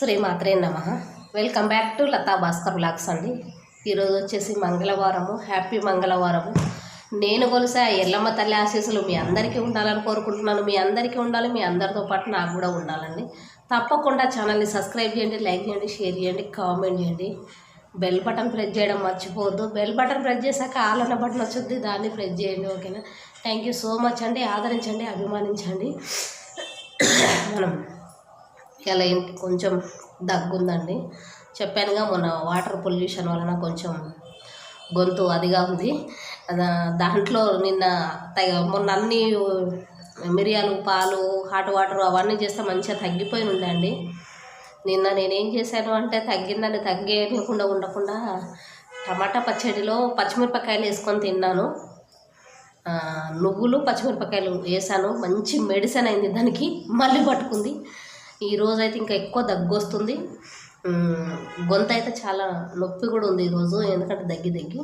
శ్రీమాత్రే నమ. Welcome back to Latha Bhaskar blogs అండి. ఈరోజు వచ్చేసి మంగళవారము హ్యాపీ మంగళవారము. నేను కొలిసే ఎల్లమ్మ తల్లి ఆశీస్సులు మీ అందరికీ ఉండాలని కోరుకుంటున్నాను. మీ అందరికీ ఉండాలి మీ అందరితో పాటు నాకు కూడా ఉండాలండి. తప్పకుండా ఛానల్ని సబ్స్క్రైబ్ చేయండి లైక్ చేయండి షేర్ చేయండి కామెంట్ చేయండి. బెల్ బటన్ ప్రెస్ చేయడం మర్చిపోవద్దు. బెల్ బటన్ ప్రెస్ చేశాక ఆల్ అన్న బటన్ వచ్చింది దాన్ని ప్రెస్ చేయండి ఓకేనా? థ్యాంక్ యూ సో మచ్ అండి. ఆదరించండి అభిమానించండి. మనం ఇలా ఇంటి కొంచెం దగ్గుందండి. చెప్పానుగా మొన్న వాటర్ పొల్యూషన్ వలన కొంచెం గొంతు అదిగా ఉంది. దాంట్లో నిన్న తగ- మొన్న అన్ని మిరియాలు పాలు హాట్ వాటర్ అవన్నీ చేస్తే మంచిగా తగ్గిపోయి ఉండండి నిన్న నేనేం చేశాను అంటే తగ్గిందని తగ్గేయకుండా ఉండకుండా టమాటా పచ్చడిలో పచ్చిమిరపకాయలు వేసుకొని తిన్నాను. నువ్వులు పచ్చిమిరపకాయలు వేసాను. మంచి మెడిసిన్ అయింది దానికి. మళ్ళీ పట్టుకుంది. ఈ రోజు అయితే ఇంకా ఎక్కువ దగ్గు వస్తుంది గొంత అయితే చాలా నొప్పి కూడా ఉంది ఈరోజు ఎందుకంటే దగ్గి దగ్గి.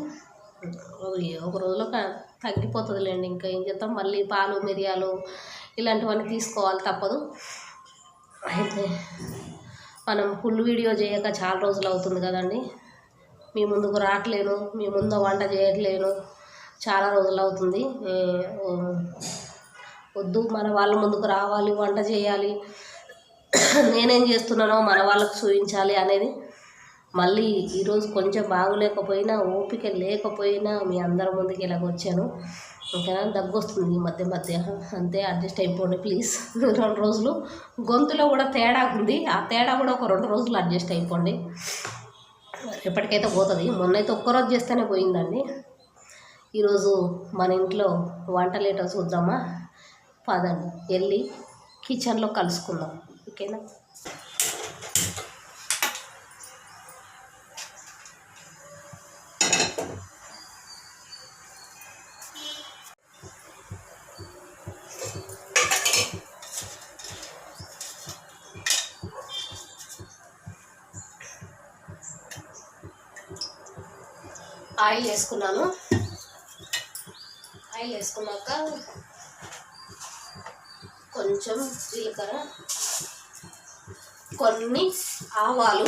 ఒక రోజులో క- తగ్గిపోతుందిలేండి ఇంకా ఏం చేద్దాం? మళ్ళీ పాలు మిరియాలు ఇలాంటివన్నీ తీసుకోవాలి తప్పదు. అయితే మనం ఫుల్ వీడియో చేయక చాలా రోజులు అవుతుంది కదండి. మీ ముందుకు రావట్లేను మీ ముందు వంట చేయట్లేను చాలా రోజులు అవుతుంది. వద్దు మన వాళ్ళ ముందుకు రావాలి వంట చేయాలి. నేనేం చేస్తున్నానో మన వాళ్ళకు చూపించాలి అనేది మళ్ళీ ఈరోజు కొంచెం బాగోలేకపోయినా ఓపిక లేకపోయినా మీ అందరి ముందుకి ఇలాగ వచ్చాను. ఓకేనా? దగ్గు వస్తుంది ఈ మధ్య మధ్య. అంతే అడ్జస్ట్ అయిపోండి ప్లీజ్. రెండు రోజులు. గొంతులో కూడా తేడా ఉంది. ఆ తేడా కూడా ఒక రెండు రోజులు అడ్జస్ట్ అయిపోండి. ఎప్పటికైతే పోతుంది. మొన్నైతే ఒక్కరోజు చేస్తేనే పోయిందండి. ఈరోజు మన ఇంట్లో వంట ఏంటో చూద్దామా? పదండి. వెళ్ళి కిచెన్లో కలుసుకుందాం. ఓకేనా ఆయిల్ వేసుకున్నాను. ఆయిల్ వేసుకున్నాక కొంచెం జీలకర్ర. కొన్ని ఆవాలు.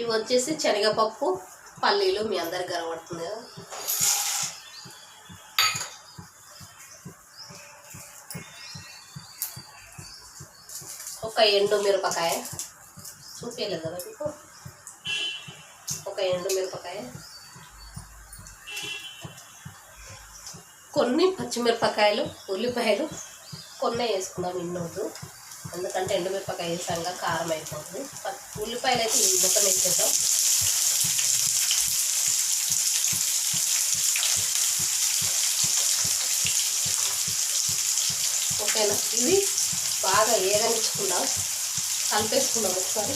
ఇవి వచ్చేసి శనగపప్పు పల్లీలు మీ అందరికి కనబడుతుంది కదా. ఒక ఎండు మిరపకాయ. చూపించలేదు కదా మీకు? ఒక ఎండు మిరపకాయ. కొన్ని పచ్చిమిరపకాయలు ఉల్లిపాయలు కొన్ని వేసుకుందాం ఇన్నోదు ఎందుకంటే ఎండుమిరపకాయ వేసాక కారం అయిపోతుంది. ఉల్లిపాయలు అయితే ఈ మొత్తం వేసేద్దాం ఓకేనా? ఇవి బాగా ఏదనిచ్చుకుందాం కలిపేసుకుందాం ఒకసారి.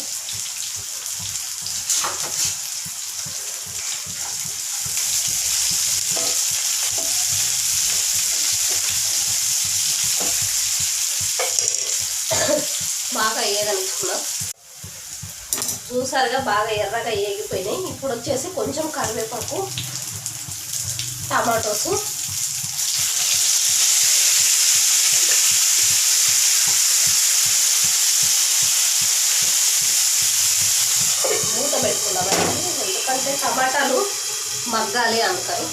బాగా చూసారుగా బాగా ఎర్రగా ఏగిపోయినాయి. ఇప్పుడు వచ్చేసి కొంచెం కరివేపాకు టమాటోస్. మూత పెట్టుకున్నామండి. ఎందుకంటే టమాటాలు మగ్గాలి అందుకని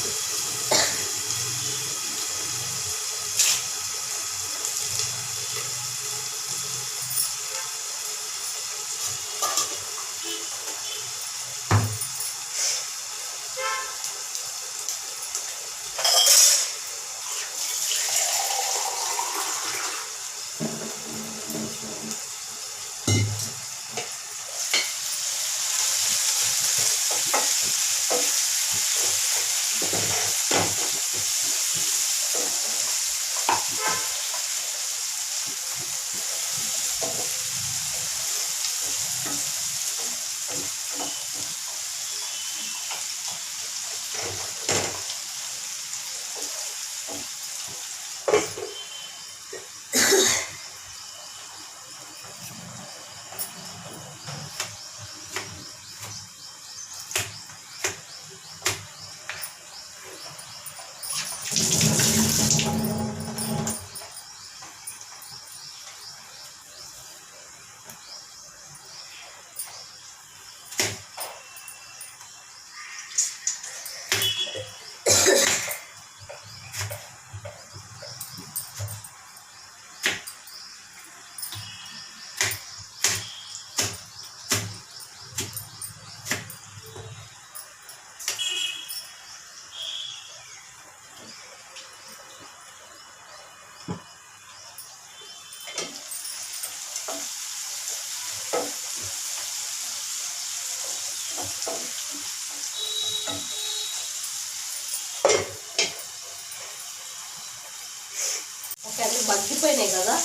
మగ్గిపోయినాయి కదా.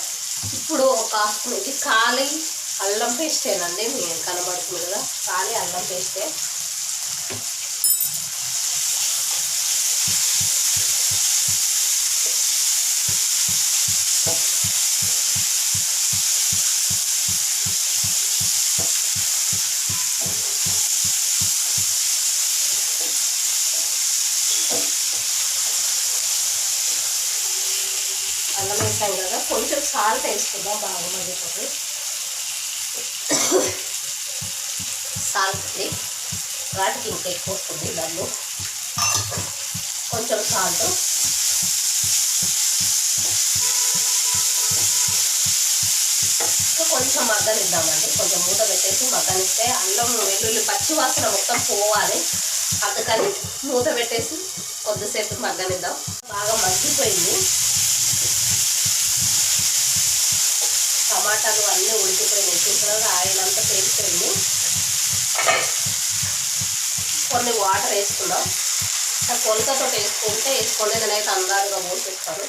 ఇప్పుడు ఒక హాఫ్ ఇది కాలి అల్లం పేస్టేనండి మీకు కనబడుతుంది కదా. ఖాళీ అల్లం పేస్టే అల్లం వేసాం కదా కొంచెం సాల్ట్ వేసుకుందాం బాగా మగ్గిపోతుంది సాల్ట్ ఇది వాటికి ఇంకా ఎక్కువ వస్తుంది దాన్ని కొంచెం సాల్ట్ ఇంకా కొంచెం మగ్గనిద్దామండి కొంచెం మూత పెట్టేసి మగ్గనిస్తే అల్లం వెల్లుల్లి పచ్చి వాసన మొత్తం పోవాలి. అందుకని మూత పెట్టేసి కొద్దిసేపు మగ్గనిద్దాం. బాగా మగ్గిపోయింది. టమాటాలు అన్నీ ఉడికిపోయి చూసినాక ఆయిల్ అంతా తేలిపోయింది కొన్ని వాటర్ వేసుకుందాం. కొలతతో వేసుకుంటే వేసుకోండి. నేనైతే అందాలుగా పోసేస్తాను.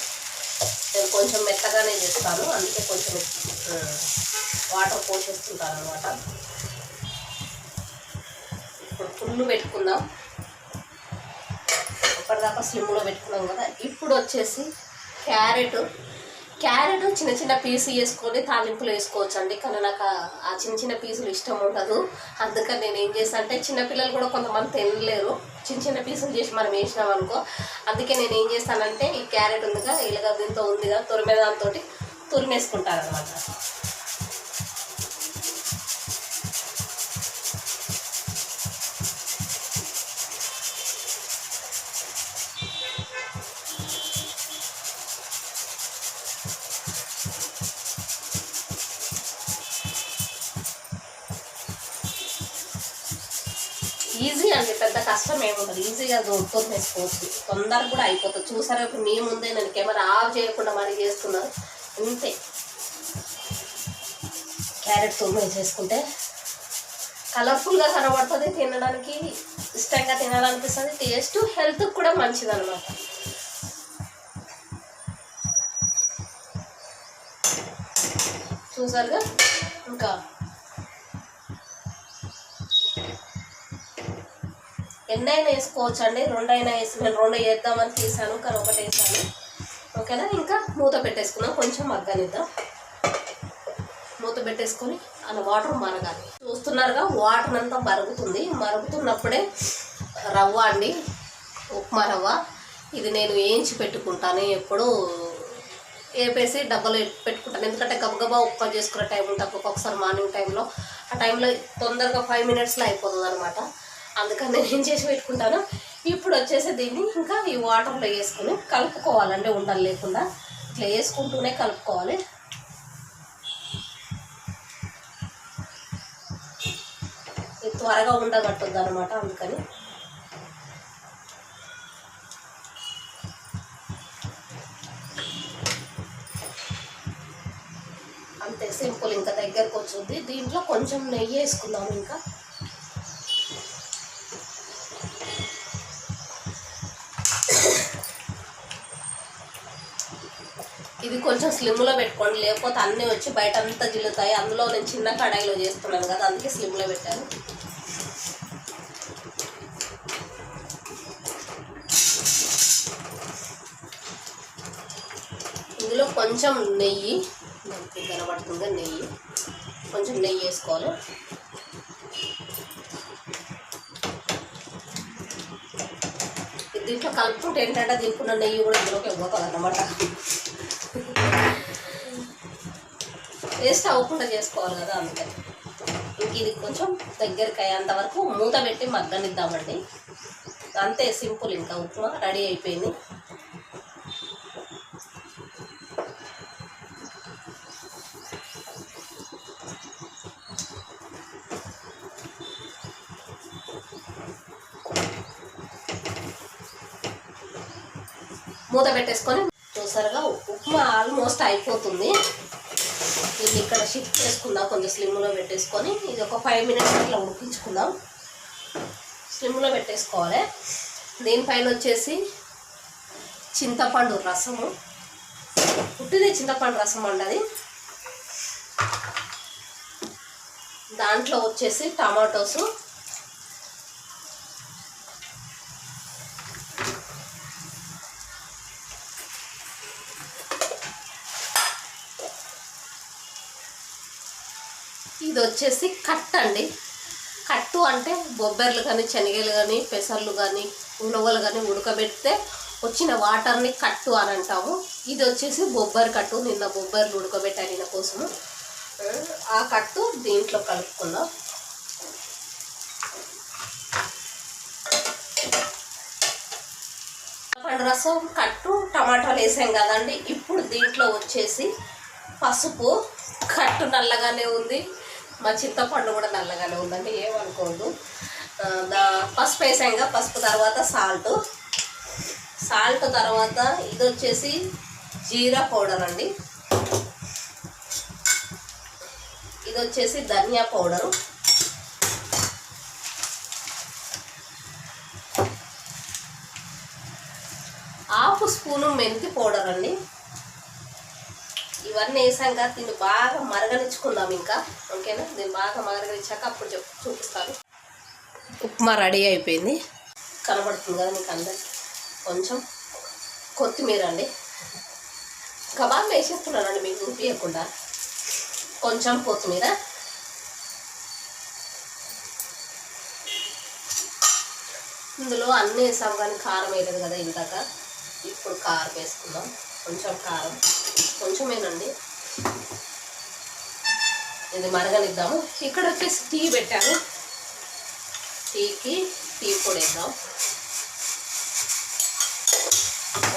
నేను కొంచెం మెత్తగానే చేస్తాను. అందుకే కొంచెం వాటర్ పోసేస్తుంటాను అనమాట ఇప్పుడు పుల్లు పెట్టుకుందాం. ఇప్పటిదాకా స్లిమ్లో పెట్టుకున్నాం కదా. ఇప్పుడు వచ్చేసి క్యారెట్ క్యారెట్ చిన్న చిన్న పీసు వేసుకొని తాలింపులు వేసుకోవచ్చు అండి కానీ నాకు ఆ- చిన్న చిన్న పీసులు ఇష్టం ఉండదు. అందుకని నేను ఏం చేస్తాను అంటే చిన్నపిల్లలు కూడా కొంతమంది తినలేరు. చిన్న చిన్న పీసులు చేసి మనం వేసినాం అనుకో అందుకే నేను ఏం చేస్తానంటే ఈ క్యారెట్ ఉందిగా ఇలాగ దీంతో ఉందిగా తురిమే దాంతో తురిమేసుకుంటాను అనమాట ఈజీ అండి పెద్ద కష్టం ఏముండదు. ఈజీగా దొరుకుతుంది వేసుకోవచ్చు తొందరగా కూడా అయిపోతుంది. చూసారా ఇప్పుడు మీ ముందే నేను కెమెరా ఆఫ్ చేయకుండా మరీ చేస్తున్నాను అంతే. క్యారెట్ తురుము చేసుకుంటే కలర్ఫుల్గా కనబడుతుంది తినడానికి ఇష్టంగా తినాలనిపిస్తుంది. టేస్ట్ హెల్త్కి కూడా మంచిది అనమాట చూసారుగా? ఇంకా ఎన్నైనా వేసుకోవచ్చు అండి రెండైనా వేసి నేను రెండు వేద్దామని తీసాను కానీ ఒకటి వేసాను. ఓకేనా? ఇంకా మూత పెట్టేసుకుందాం. కొంచెం మగ్గనిద్దాం. మూత పెట్టేసుకొని అలా వాటర్ మరగాలి. చూస్తున్నారుగా వాటర్ అంతా మరుగుతుంది. మరుగుతున్నప్పుడే రవ్వ అండి ఉప్మా రవ్వ. ఇది నేను వేయించి పెట్టుకుంటాను. ఎప్పుడు వేపేసి డబ్బాలో పెట్టుకుంటాను. ఎందుకంటే గబగబా ఉప్మా చేసుకునే టైం ఉంటుంది. ఒక్కొక్కసారి మార్నింగ్ టైంలో. ఆ టైంలో తొందరగా ఫైవ్ మినిట్స్లో అయిపోతుంది అనమాట అందుకని నేను ఏం చేసి పెట్టుకుంటాను ఇప్పుడు వచ్చేసి దీన్ని ఇంకా ఈ వాటర్లో వేసుకుని కలుపుకోవాలండి ఉండలు లేకుండా. ఇట్లా వేసుకుంటూనే కలుపుకోవాలి. ఇది త్వరగా ఉండగట్టుద్ది అనమాట అందుకని. అంతే సింపుల్. ఇంకా దగ్గరకు వచ్చింది దీంట్లో కొంచెం నెయ్యి వేసుకుందాం ఇంకా. ఇది కొంచెం స్లిమ్లో పెట్టుకోండి. లేకపోతే అన్నీ వచ్చి బయట అంతా జిల్లుతాయి. అందులో నేను చిన్న కడాయిలో చేస్తున్నాను కదా అందుకే స్లిమ్లో పెట్టాను. ఇందులో కొంచెం నెయ్యి మనకి కనబడుతుంది నెయ్యి? కొంచెం నెయ్యి వేసుకోవాలి. దీంట్లో కలుపుకుంటే ఏంటంటే దీనికి నెయ్యి కూడా ఇందులోకి పోతుంది అన్నమాట వేస్ట్ అవ్వకుండా చేసుకోవాలి కదా అందుకని ఇంక ఇది కొంచెం దగ్గరికి అయ్యేంత వరకు మూత పెట్టి మగ్గనిద్దామండి. అంతే సింపుల్ ఇంకా ఉప్మా రెడీ అయిపోయింది. మూత పెట్టేసుకొని చూసారుగా ఉప్మా ఆల్మోస్ట్ అయిపోతుంది. ఇది ఇక్కడ షిఫ్ట్ చేసుకుందాం. కొంచెం స్లిమ్లో పెట్టేసుకొని ఇది ఒక ఫైవ్ మినిట్స్ ఇట్లా ఉడికించుకుందాం. స్లిమ్లో పెట్టేసుకోవాలి. దీనిపైన వచ్చేసి చింతపండు రసము. పుట్టిదే చింతపండు రసం అండి దాంట్లో వచ్చేసి టమాటోసు వచ్చేసి కట్ అండి. కట్టు అంటే బొబ్బర్లు కానీ శనగలు కానీ పెసర్లు కానీ ఉలవలు కానీ ఉడకబెడితే వచ్చిన వాటర్ని కట్టు అని అంటాము. ఇది వచ్చేసి బొబ్బరి కట్టు. నిన్న బొబ్బర్లు ఉడకబెట్టాను ఈయన కోసము ఆ కట్టు దీంట్లో కలుపుకుందాం. పండు రసం కట్టు టమాటాలు వేసాం కదండి. ఇప్పుడు దీంట్లో వచ్చేసి పసుపు కట్టు నల్లగానే ఉంది. మా చింతపండు కూడా నల్లగానే ఉందండి ఏమనుకోదు దా పసుపు వేసాంగా పసుపు తర్వాత సాల్ట్. సాల్ట్ తర్వాత ఇది వచ్చేసి జీరా పౌడర్ అండి. ఇది వచ్చేసి ధనియా పౌడరు. హాఫ్ స్పూను మెంతి పౌడర్ అండి. ఇవన్నీ వేసాక దీన్ని బాగా మరగనిచ్చుకుందాం ఇంకా. ఓకేనా? దీన్ని బాగా మరగనిచ్చాక అప్పుడు చెప్ చూపిస్తాను. ఉప్మా రెడీ అయిపోయింది. కనబడుతుంది కదా మీకు అందరికి. కొంచెం కొత్తిమీర అండి. కబాబ్ వేసేస్తున్నానండి మీకు చూపించకుండా కొంచెం కొత్తిమీర. ఇందులో అన్నీ వేసాం కానీ కారం వేయలేదు కదా ఇందాక. ఇప్పుడు కారం వేసుకుందాం. కొంచెం కారం. కొంచెమేనండి. ఇది మరగనిద్దాము. ఇక్కడ వచ్చేసి టీ పెట్టాను. టీకి టీ పొడి వేద్దాం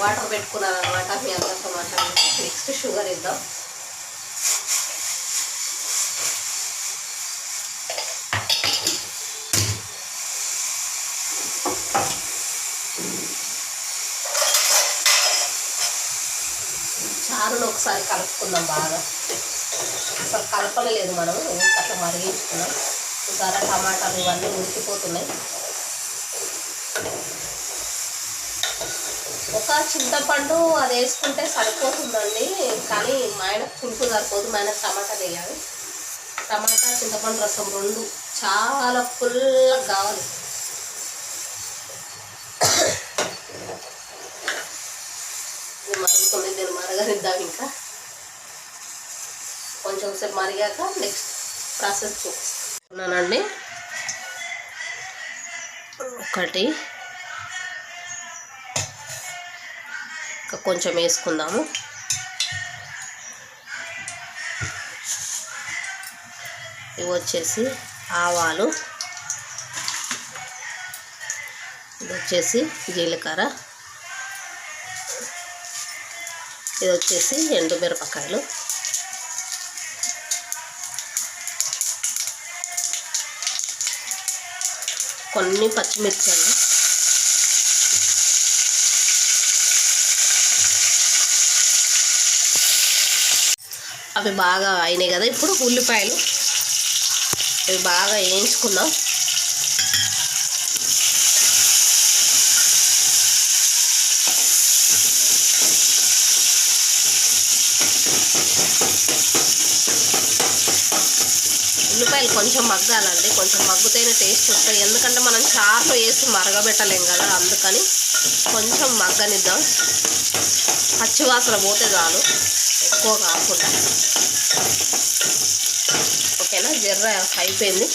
వాటర్ పెట్టుకున్నాను అనమాట మీ అందరితో మాట్లాడి నెక్స్ట్ షుగర్ వేద్దాం చారును ఒకసారి కలుపుకుందాం బాగా. అసలు కలపలేదు మనం అట్లా మరిగించుకున్నాం. ధర టమాటాలు ఇవన్నీ ఉడికిపోతున్నాయి. ఒక చింతపండు అది వేసుకుంటే సరిపోతుందండి కానీ మా ఆయన పులుపు సరిపోదు మా ఆయన టమాటా వేయాలి టమాటా చింతపండు రసం రెండు చాలా ఫుల్గా కావాలి. మరుగుతుంది దీని మరగనిద్దాం ఇంకా. కొంచెం సేపు మరిగాక నెక్స్ట్ ప్రాసెస్ చూపిస్తున్నానండి ఒకటి. ఇంకా కొంచెం వేసుకుందాము. ఇవి వచ్చేసి ఆవాలు. ఇది వచ్చేసి జీలకర్ర. ఇది వచ్చేసి ఎండు మిరపకాయలు. కొన్ని పచ్చిమిర్చి అవి బాగా అయినాయి కదా ఇప్పుడు ఉల్లిపాయలు. ఇవి బాగా వేయించుకున్నాం ఉల్లిపాయలు కొంచెం మగ్గాలండి. కొంచెం మగ్గుతేనే టేస్ట్ వస్తాయి. ఎందుకంటే మనం చారులో వేసి మరగబెట్టలేం కదా అందుకని కొంచెం మగ్గనిద్దాం. పచ్చివాసన పోతే చాలు. ఎక్కువ కాకుండా. ఓకేనా? జర్ర అయిపోయింది.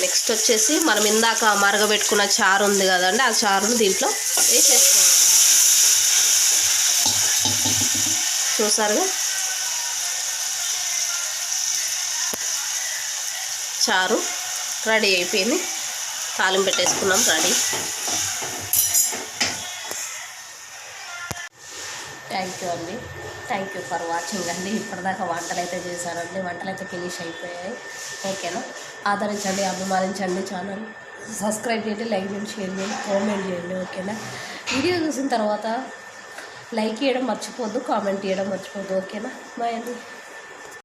నెక్స్ట్ వచ్చేసి మనం ఇందాక మరగబెట్టుకున్న చారు ఉంది కదండి ఆ చారును దీంట్లో వేసేసుకోవాలి. చూసారుగా? చారు రెడీ అయిపోయింది. తాలింపు పెట్టేసుకున్నాం రెడీ. థ్యాంక్ యూ అండి. థ్యాంక్ యూ ఫర్ వాచింగ్ అండి. ఇప్పటిదాకా వంటలు అయితే చేశారండి. వంటలు అయితే ఫినిష్ అయిపోయాయి. ఓకేనా ఆదరించండి అభిమానించండి ఛానల్ సబ్స్క్రైబ్ చేయండి లైక్ చేయండి షేర్ చేయండి కామెంట్ చేయండి. ఓకేనా వీడియో చూసిన తర్వాత లైక్ చేయడం మర్చిపోద్దు కామెంట్ చేయడం మర్చిపోద్దు. ఓకేనా బాయ్ అండి.